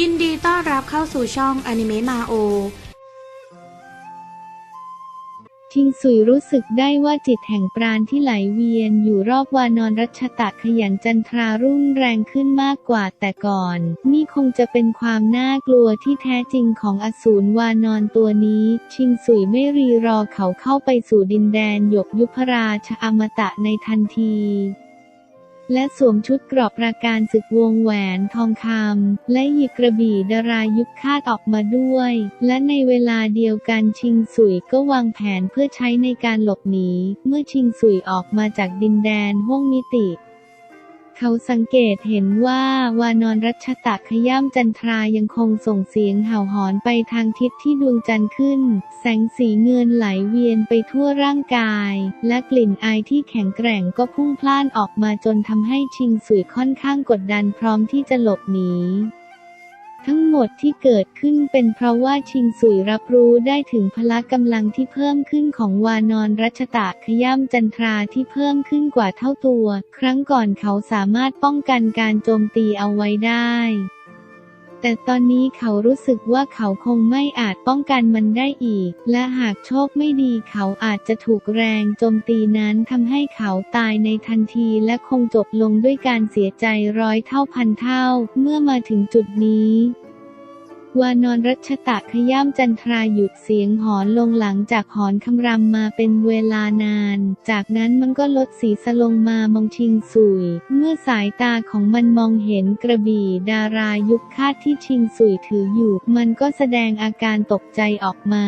ยินดีต้อนรับเข้าสู่ช่องอนิเมะมาโอชิงสุยรู้สึกได้ว่าจิตแห่งปราณที่ไหลเวียนอยู่รอบวานอนรัชตะขยันจันทรารุ่งแรงขึ้นมากกว่าแต่ก่อน นี่คงจะเป็นความน่ากลัวที่แท้จริงของอสูรวานอนตัวนี้ ชิงสุยไม่รีรอเขาเข้าไปสู่ดินแดนหยกยุพราชอมตะในทันที และสวมชุดกรอบประการศึกวงแหวนทองคำและหยิบกระบี่ดารายุคคาดออกมาด้วย และในเวลาเดียวกันชิงสุยก็วางแผนเพื่อใช้ในการหลบหนีเมื่อชิงสุยออกมาจากดินแดนห้วงมิติ เขาสังเกตเห็นว่าวานอนรัชตะขย่ำจันทรายังคงส่งเสียงเห่าหอนไปทางทิศที่ดวงจันทร์ขึ้น แสงสีเงินไหลเวียนไปทั่วร่างกาย และกลิ่นอายที่แข็งแกร่งก็พุ่งพล่านออกมาจนทำให้ชิงสุยค่อนข้างกดดันพร้อมที่จะหลบหนี ทั้งหมดที่เกิดขึ้นเป็นเพราะว่าชิงสุยรับรู้ได้ถึงพละกำลังที่เพิ่มขึ้นของวานอนรัชตะขย่ำจันทราที่เพิ่มขึ้นกว่าเท่าตัว ครั้งก่อนเขาสามารถป้องกันการโจมตีเอาไว้ได้แต่ตอนนี้เขารู้สึกว่าเขาคงไม่อาจป้องกันมันได้อีก และหากโชคไม่ดีเขาอาจจะถูกแรงโจมตีนั้นทำให้เขาตายในทันทีและคงจบลงด้วยการเสียใจร้อยเท่าพันเท่า เมื่อมาถึงจุดนี้ วานอนรัชตะขย่ำจันทราหยุดเสียงหอนลงหลังจากหอนคำรำมาเป็นเวลานาน จากนั้นมันก็ลดสีสลงมามองชิงสุย เมื่อสายตาของมันมองเห็นกระบี่ดารายุคคาดที่ชิงสุยถืออยู่ มันก็แสดงอาการตกใจออกมา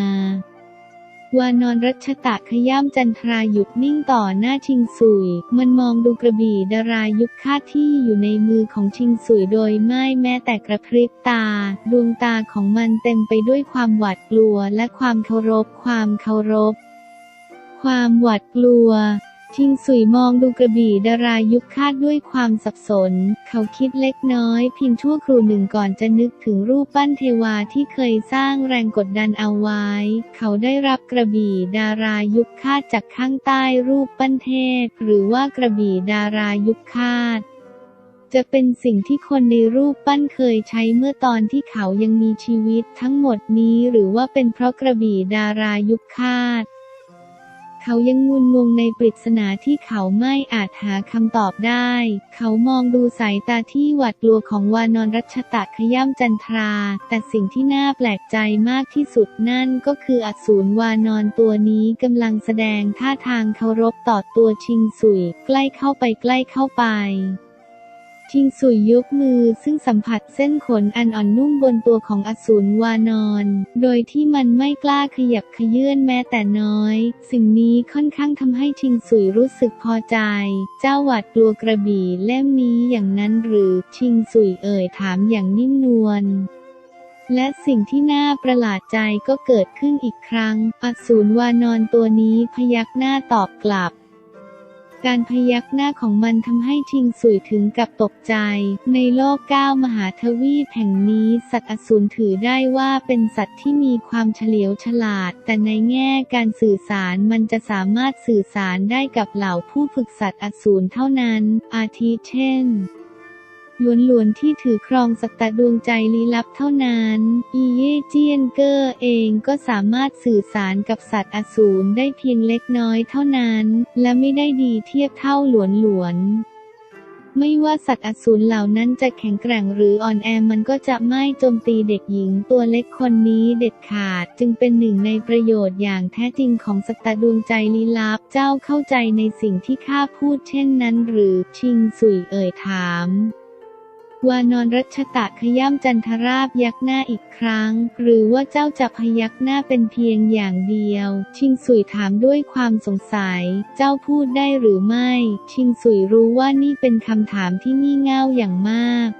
วานอนรัชตะขย่ำจันทราหยุดนิ่งต่อหน้าชิงสุย มันมองดูกระบี่ดารายุคคาที่อยู่ในมือของชิงสุยโดยไม่แม้แต่กระพริบตา ดวงตาของมันเต็มไปด้วยความหวาดกลัวและความเคารพ ความเคารพ ความหวาดกลัว ชิงสุยมองดูกระบี่ดารายุคคาดด้วยความสับสน เขาคิดเล็กน้อยเพียงชั่วครู่หนึ่งก่อนจะนึกถึงรูปปั้นเทวาที่เคยสร้างแรงกดดันเอาไว้ เขาได้รับกระบี่ดารายุคคาดจากข้างใต้รูปปั้นเทพ หรือว่ากระบี่ดารายุคคาดจะเป็นสิ่งที่คนในรูปปั้นเคยใช้เมื่อตอนที่เขายังมีชีวิตทั้งหมดนี้หรือว่าเป็นเพราะกระบี่ดารายุคคาด เขายังงุนงงในปริศนาที่เขาไม่อาจหาคำตอบได้ เขามองดูสายตาที่หวาดกลัวของวานอนรัชตะขย่ำจันทรา แต่สิ่งที่น่าแปลกใจมากที่สุดนั่นก็คืออสูรวานอนตัวนี้กำลังแสดงท่าทางเคารพต่อตัวชิงสุย ใกล้เข้าไปใกล้เข้าไป ชิงสุยยกมือซึ่งสัมผัสเส้นขนอันอ่อนนุ่มบนตัวของอสูรวานอน โดยที่มันไม่กล้าขยับขยื่นแม้แต่น้อย สิ่งนี้ค่อนข้างทำให้ชิงสุยรู้สึกพอใจ เจ้าหวาดกลัวกระบี่เล่มนี้อย่างนั้นหรือชิงสุยเอ่ยถามอย่างนิ่มนวลและสิ่งที่น่าประหลาดใจก็เกิดขึ้นอีกครั้ง อสูรวานอนตัวนี้พยักหน้าตอบกลับ การพยักหน้าของมันทำให้ชิงสุยถึงกับตกใจ ในโลกเก้ามหาทวีปแห่งนี้สัตว์อสูรถือได้ว่าเป็นสัตว์ที่มีความเฉลียวฉลาด แต่ในแง่การสื่อสารมันจะสามารถสื่อสารได้กับเหล่าผู้ฝึกสัตว์อสูรเท่านั้น อาทิเช่น ล้วนๆที่ถือครองสัตตดวงใจลี้ลับเท่านั้น อีเย่เจียนเกอร์เองก็สามารถสื่อสารกับสัตว์อสูรได้เพียงเล็กน้อยเท่านั้น และไม่ได้ดีเทียบเท่าหลวนๆไม่ว่าสัตว์อสูรเหล่านั้นจะแข็งแกร่งหรืออ่อนแอมันก็จะไม่โจมตีเด็กหญิงตัวเล็กคนนี้เด็ดขาดจึงเป็นหนึ่งในประโยชน์อย่างแท้จริงของสัตตดวงใจลี้ลับเจ้าเข้าใจในสิ่งที่ข้าพูดเช่นนั้นหรือชิงสุยเอ่ยถาม วานอนรัชตะขย่ำจันทราบยักหน้าอีกครั้ง หรือว่าเจ้าจะพยักหน้าเป็นเพียงอย่างเดียว ชิงสุยถามด้วยความสงสัย เจ้าพูดได้หรือไม่ ชิงสุยรู้ว่านี่เป็นคำถามที่งี่เง่าอย่างมาก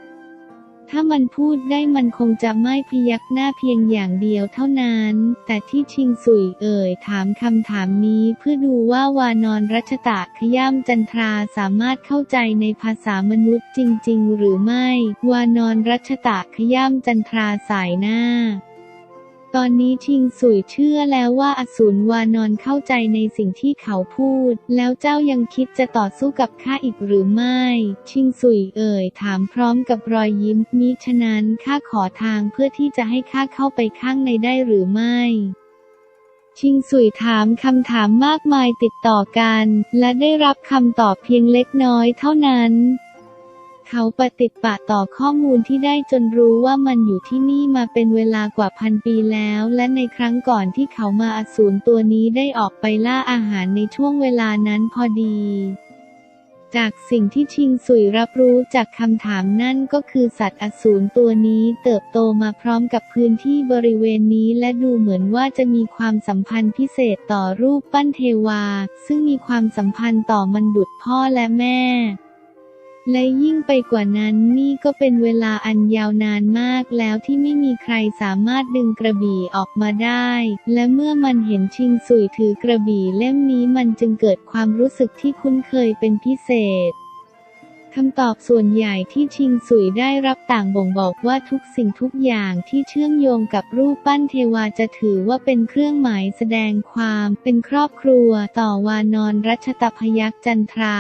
ถ้ามันพูดได้มันคงจะไม่พยักหน้าเพียงอย่างเดียวเท่านั้น แต่ที่ชิงสุยเอ่ยถามคำถามนี้เพื่อดูว่าวานอนรัชตะขย่ำจันทราสามารถเข้าใจในภาษามนุษย์จริง ๆ หรือไม่ วานอนรัชตะขย่ำจันทราสายหน้า ตอนนี้ชิงสุยเชื่อแล้วว่าอสูรวานอนเข้าใจในสิ่งที่เขาพูด แล้วเจ้ายังคิดจะต่อสู้กับข้าอีกหรือไม่ ชิงสุยเอ่ย ถามพร้อมกับรอยยิ้มมิฉะนั้นข้าขอทางเพื่อที่จะให้ข้าเข้าไปข้างในได้หรือไม่ชิงสุยถามคำถามมากมายติดต่อกัน และได้รับคำตอบเพียงเล็กน้อยเท่านั้น เขาปฏิปะต่อข้อมูลที่ได้จนรู้ว่ามันอยู่ที่นี่มาเป็นเวลากว่าพันปีแล้ว และในครั้งก่อนที่เขามาอสูรตัวนี้ได้ออกไปล่าอาหารในช่วงเวลานั้นพอดีจากสิ่งที่ชิงสุยรับรู้จากคำถามนั่นก็คือสัตว์อสูรตัวนี้เติบโตมาพร้อมกับพื้นที่บริเวณนี้และดูเหมือนว่าจะมีความสัมพันธ์พิเศษต่อรูปปั้นเทวา ซึ่งมีความสัมพันธ์ต่อมันดุดพ่อและแม่ และยิ่งไปกว่านั้นนี่ก็เป็นเวลาอันยาวนานมากแล้วที่ไม่มีใครสามารถดึงกระบี่ออกมาได้ และเมื่อมันเห็นชิงสุยถือกระบี่เล่มนี้มันจึงเกิดความรู้สึกที่คุ้นเคยเป็นพิเศษคำตอบส่วนใหญ่ที่ชิงสุยได้รับต่างบ่งบอกว่าทุกสิ่งทุกอย่างที่เชื่อมโยงกับรูปปั้นเทวาจะถือว่าเป็นเครื่องหมายแสดงความเป็นครอบครัวต่อวานอนรัชตพยักษ์จันทรา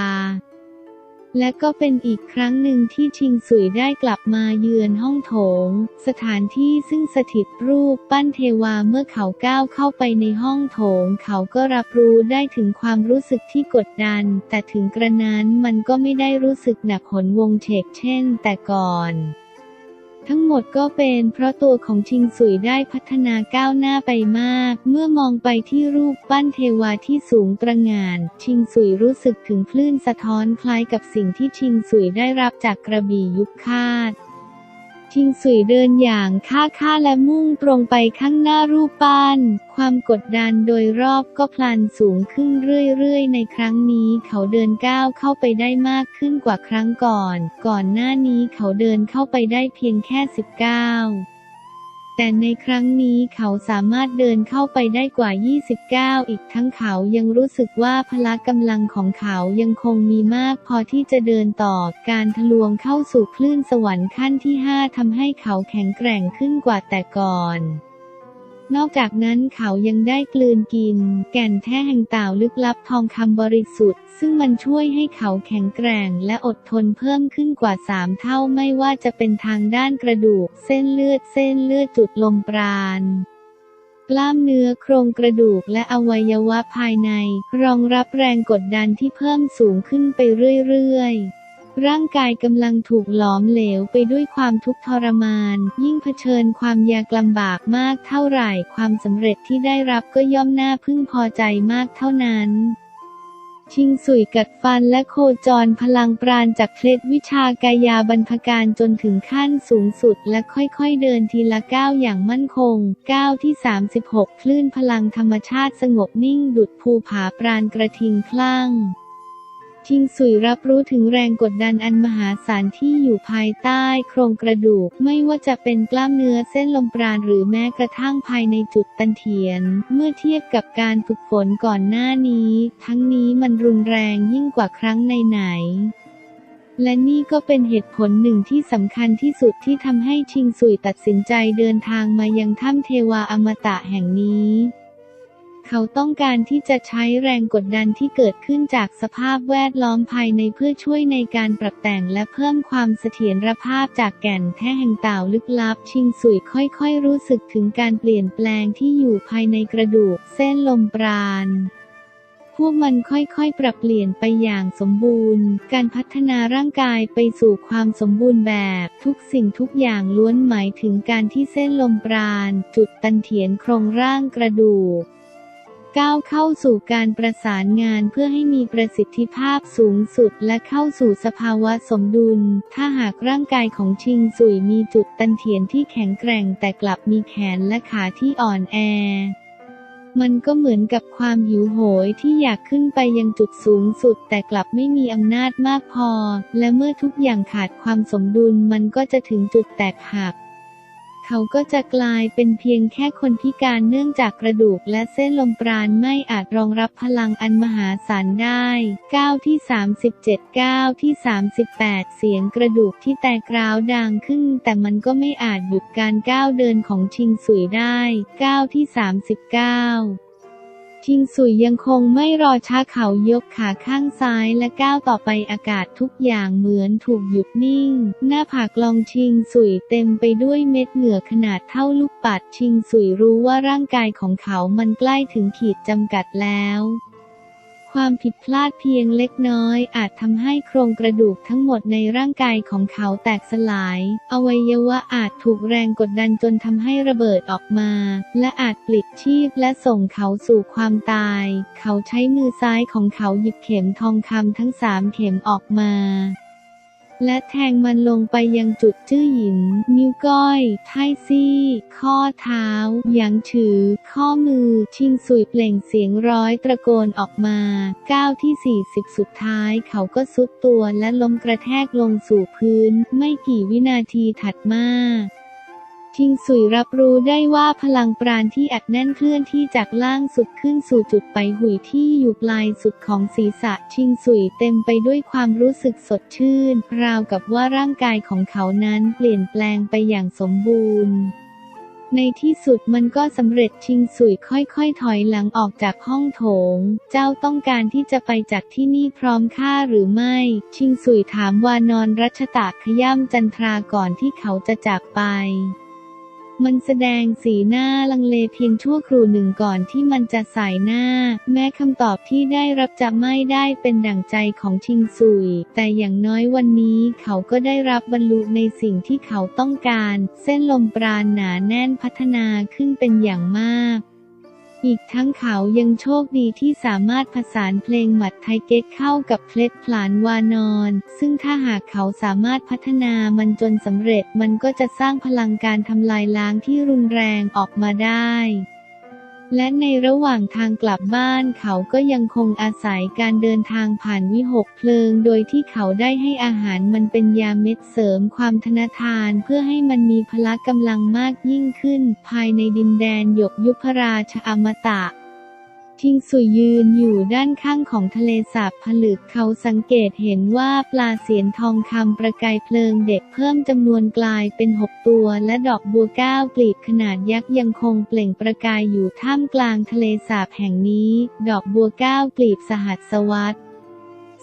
และก็เป็นอีกครั้งหนึ่งที่ชิงสุยได้กลับมาเยือนห้องโถง สถานที่ซึ่งสถิตรูปปั้นเทวาเมื่อเขาก้าวเข้าไปในห้องโถง เขาก็รับรู้ได้ถึงความรู้สึกที่กดดัน แต่ถึงกระนั้นมันก็ไม่ได้รู้สึกหนักหนวงเฉกเช่นแต่ก่อน ทั้งหมดก็เป็นเพราะตัวของชิงสุยได้พัฒนาก้าวหน้าไปมาก เมื่อมองไปที่รูปปั้นเทวาที่สูงตระหง่าน ชิงสุยรู้สึกถึงคลื่นสะท้อนคล้ายกับสิ่งที่ชิงสุยได้รับจากกระบี่ยุคคาด ชิงสุยเดินอย่างค่าค่าและมุ่งตรงไปข้างหน้ารูปปั้น ความกดดันโดยรอบก็พลันสูงขึ้นเรื่อยๆ ในครั้งนี้เขาเดินก้าวเข้าไปได้มากขึ้นกว่าครั้งก่อน ก่อนหน้านี้เขาเดินเข้าไปได้เพียงแค่ 19 แต่ในครั้งนี้เขาสามารถเดินเข้าไปได้กว่า 29 อีกทั้งเขายังรู้สึกว่าพละกำลังของเขายังคงมีมากพอที่จะเดินต่อ การทะลวงเข้าสู่คลื่นสวรรค์ขั้นที่ 5ทำให้เขาแข็งแกร่งขึ้นกว่าแต่ก่อน นอกจากนั้นเขายังได้กลืนกิน แก่นแท้แห่งเต่าลึกลับทองคำบริสุทธิ์ ซึ่งมันช่วยให้เขาแข็งแกร่งและอดทนเพิ่มขึ้นกว่าสามเท่าไม่ว่าจะเป็นทางด้านกระดูก เส้นเลือดเส้นเลือดจุดลมปราณกล้ามเนื้อโครงกระดูกและอวัยวะภายใน รองรับแรงกดดันที่เพิ่มสูงขึ้นไปเรื่อยๆ ร่างกายกำลังถูกหลอมเหลวไปด้วยความทุกข์ทรมาน ยิ่งเผชิญความยากลำบากมากเท่าไหร่ ความสำเร็จที่ได้รับก็ย่อมน่าพึงพอใจมากเท่านั้นชิงสุยกัดฟันและโคจรพลังปราณจากเคล็ดวิชากายาบรรพการจนถึงขั้นสูงสุดและค่อยๆเดินทีละก้าวอย่างมั่นคง ก้าวที่ 36 คลื่นพลังธรรมชาติสงบนิ่งดุดภูผาปราณกระทิงคลั่ง ชิงสุยรับรู้ถึงแรงกดดันอันมหาศาลที่อยู่ภายใต้โครงกระดูก ไม่ว่าจะเป็นกล้ามเนื้อเส้นลมปราณหรือแม้กระทั่งภายในจุดตันเทียน เมื่อเทียบกับการฝึกฝนก่อนหน้านี้ ทั้งนี้มันรุนแรงยิ่งกว่าครั้งไหนและนี่ก็เป็นเหตุผลหนึ่งที่สำคัญที่สุดที่ทำให้ชิงสุยตัดสินใจเดินทางมายังถ้ำเทวาอมตะแห่งนี้ เขาต้องการที่จะใช้แรงกดดันที่เกิดขึ้นจากสภาพแวดล้อมภายในเพื่อช่วยในการปรับแต่งและเพิ่มความเสถียรภาพจากแก่นแท้แห่งเต่าลึกลับ ชิงสุยค่อยๆ รู้สึกถึงการเปลี่ยนแปลงที่อยู่ภายในกระดูก เส้นลมปราณพวกมันค่อยๆ ปรับเปลี่ยนไปอย่างสมบูรณ์ การพัฒนาร่างกายไปสู่ความสมบูรณ์แบบ ทุกสิ่งทุกอย่างล้วนหมายถึงการที่เส้นลมปราณ จุดตันเถียนโครงร่างกระดูก ก้าวเข้าสู่การประสานงานเพื่อให้มีประสิทธิภาพสูงสุดและเข้าสู่สภาวะสมดุล ถ้าหากร่างกายของชิงสุยมีจุดตันเถียนที่แข็งแกร่งแต่กลับมีแขนและขาที่อ่อนแอมันก็เหมือนกับความหิวโหยที่อยากขึ้นไปยังจุดสูงสุด แต่กลับไม่มีอำนาจมากพอ และเมื่อทุกอย่างขาดความสมดุลมันก็จะถึงจุดแตกหัก เขาก็จะกลายเป็นเพียงแค่คนพิการเนื่องจากกระดูกและเส้นลมปราณไม่อาจรองรับพลังอันมหาศาลได้ก้าวที่ 37ก้าวที่ 38 เสียงกระดูกที่แตกร้าวดังขึ้น แต่มันก็ไม่อาจหยุดการก้าวเดินของชิงสุยได้ก้าวที่ 39 ชิงสุยยังคงไม่รอช้าเขายกขาข้างซ้ายและก้าวต่อไปอากาศทุกอย่างเหมือนถูกหยุดนิ่ง หน้าผากลองชิงสุยเต็มไปด้วยเม็ดเหงื่อขนาดเท่าลูกปัดชิงสุยรู้ว่าร่างกายของเขามันใกล้ถึงขีดจำกัดแล้ว ความผิดพลาดเพียงเล็กน้อยอาจทำให้โครงกระดูกทั้งหมดในร่างกายของเขาแตกสลาย อวัยวะอาจถูกแรงกดดันจนทำให้ระเบิดออกมา และอาจปลิดชีพและส่งเขาสู่ความตาย เขาใช้มือซ้ายของเขาหยิบเข็มทองคำทั้งสามเข็มออกมา และแทงมันลงไปยังจุดจื้อหิน นิ้วก้อย ท้ายซี่ ข้อเท้า หยางถือ ข้อมือ ชิงสุยเปล่งเสียงร้อยตะโกนออกมา ก้าวที่ 40 สุดท้ายเขาก็สุดตัวและล้มกระแทกลงสู่พื้น ไม่กี่วินาทีถัดมา ชิงสุยรับรู้ได้ว่าพลังปราณที่อัดแน่นเคลื่อนที่จากล่างสุดขึ้นสู่จุดไปหุยที่อยู่ปลายสุดของศีรษะชิงสุยเต็มไปด้วยความรู้สึกสดชื่น ราวกับว่าร่างกายของเขานั้นเปลี่ยนแปลงไปอย่างสมบูรณ์ในที่สุดมันก็สำเร็จชิงสุยค่อยๆ ถอยหลังออกจากห้องโถง เจ้าต้องการที่จะไปจากที่นี่พร้อมข้าหรือไม่ ชิงสุยถามวานอนรัชตะขย่ำจันทราก่อนที่เขาจะจากไป มันแสดงสีหน้าลังเลเพียงชั่วครู่หนึ่งก่อนที่มันจะใส่หน้า แม้คำตอบที่ได้รับจะไม่ได้เป็นดั่งใจของชิงซุย แต่อย่างน้อยวันนี้เขาก็ได้รับบรรลุในสิ่งที่เขาต้องการ เส้นลมปราณหนาแน่นพัฒนาขึ้นเป็นอย่างมาก อีกทั้งเขายังโชคดีที่สามารถผสานเพลงหมัดไทเก๊กเข้ากับเพลดพลานวานอน ซึ่งถ้าหากเขาสามารถพัฒนามันจนสำเร็จมันก็จะสร้างพลังการทำลายล้างที่รุนแรงออกมาได้ และในระหว่างทางกลับบ้านเขาก็ยังคงอาศัยการเดินทางผ่านวิหกเพลิง โดยที่เขาได้ให้อาหารมันเป็นยาเม็ดเสริมความทนทาน เพื่อให้มันมีพละกำลังมากยิ่งขึ้น ภายในดินแดนหยกยุพราชอมตะ ทิงสุยยืนอยู่ด้านข้างของทะเลสาบผลึกเขาสังเกตเห็นว่าปลาเสียนทองคำประกายเพลิงเด็กเพิ่มจำนวนกลายเป็นหกตัว และดอกบัวก้าวกลีบขนาดยักษ์ยังคงเปล่งประกายอยู่ท่ามกลางทะเลสาบแห่งนี้ ดอกบัวก้าวกลีบสหัสวัต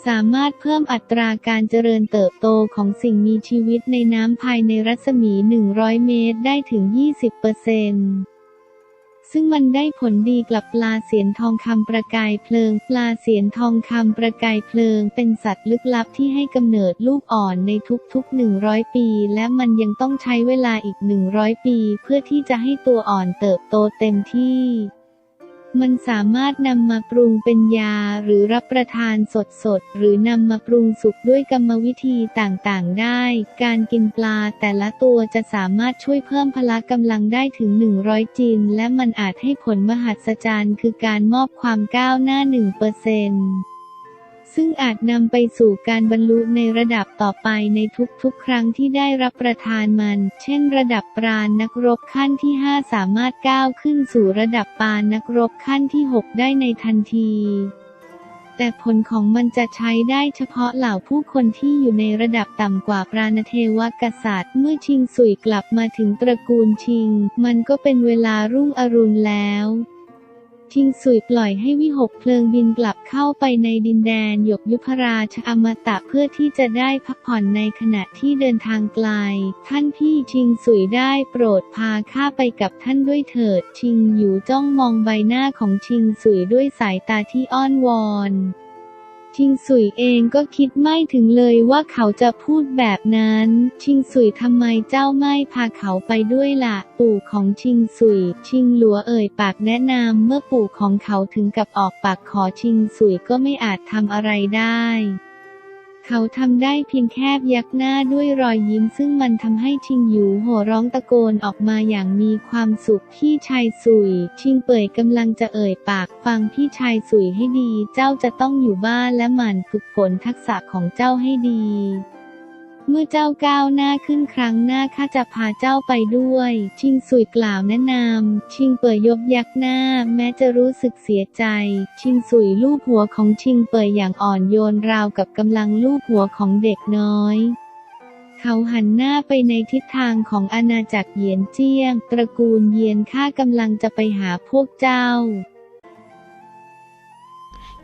สามารถเพิ่มอัตราการเจริญเติบโตของสิ่งมีชีวิตในน้ำภายในรัศมี 100 เมตรได้ถึง 20%เปอร์เซ็นต์ ซึ่งมันได้ผลดีกลับปลาเสียนทองคำประกายเพลิง ปลาเสียนทองคำประกายเพลิง เป็นสัตว์ลึกลับที่ให้กำเนิดลูกอ่อนในทุกๆ 100 ปี และมันยังต้องใช้เวลาอีก 100 ปี เพื่อที่จะให้ตัวอ่อนเติบโตเต็มที่ มันสามารถนำมาปรุงเป็นยาหรือรับประทานสดๆ หรือนำมาปรุงสุกด้วยกรรมวิธีต่างๆ ได้ การกินปลาแต่ละตัวจะสามารถช่วยเพิ่มพละกำลังได้ถึง 100 จิน และมันอาจให้ผลมหัศจรรย์คือการมอบความก้าวหน้า1%ซึ่ ซึ่งอาจนำไปสู่การบรรลุในระดับต่อไปในทุกๆ ครั้งที่ได้รับประทานมัน เช่นระดับปราณนักรบขั้นที่ 5 สามารถก้าวขึ้นสู่ระดับปานนักรบขั้นที่ 6 ได้ในทันทีแต่ผลของมันจะใช้ได้เฉพาะเหล่าผู้คนที่อยู่ในระดับต่ำกว่าปราณเทวกษัตริย์ เมื่อชิงสุยกลับมาถึงตระกูลชิง มันก็เป็นเวลารุ่งอรุณแล้ว ชิงสุยปล่อยให้วิหกเพลิงบินกลับเข้าไปในดินแดนหยกยุพราชอมตะเพื่อที่จะได้พักผ่อนในขณะที่เดินทางไกล ท่านพี่ชิงสุยได้โปรดพาข้าไปกับท่านด้วยเถิด ชิงอยู่จ้องมองใบหน้าของชิงสุยด้วยสายตาที่อ้อนวอน ชิงสุยเองก็คิดไม่ถึงเลยว่าเขาจะพูดแบบนั้น ชิงสุยทำไมเจ้าไม่พาเขาไปด้วยล่ะ ปู่ของชิงสุย ชิงหลัวเอ่ยปากแนะนำเมื่อปู่ของเขาถึงกับออกปากขอชิงสุยก็ไม่อาจทำอะไรได้ เขาทำได้เพียงแค่ยักหน้าด้วยรอยยิ้ม ซึ่งมันทำให้ชิงหยูโห่ร้องตะโกนออกมาอย่างมีความสุขพี่ชายสุย ชิงเป่ยกำลังจะเอ่ยปากฟังพี่ชายสุยให้ดี เจ้าจะต้องอยู่บ้านและหมั่นฝึกฝนทักษะของเจ้าให้ดี เมื่อเจ้าก้าวหน้าขึ้นครั้งหน้าข้าจะพาเจ้าไปด้วย ชิงสุยกล่าวแนะนำ ชิงเป่ยยกยักหน้า แม้จะรู้สึกเสียใจ ชิงสุยลูบหัวของชิงเป่ยอย่างอ่อนโยนราวกับกำลังลูบหัวของเด็กน้อยเขาหันหน้าไปในทิศทางของอาณาจักรเยียนเจี้ยง ตระกูลเยียนข้ากำลังจะไปหาพวกเจ้า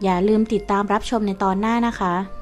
อย่าลืมติดตามรับชมในตอนหน้านะคะ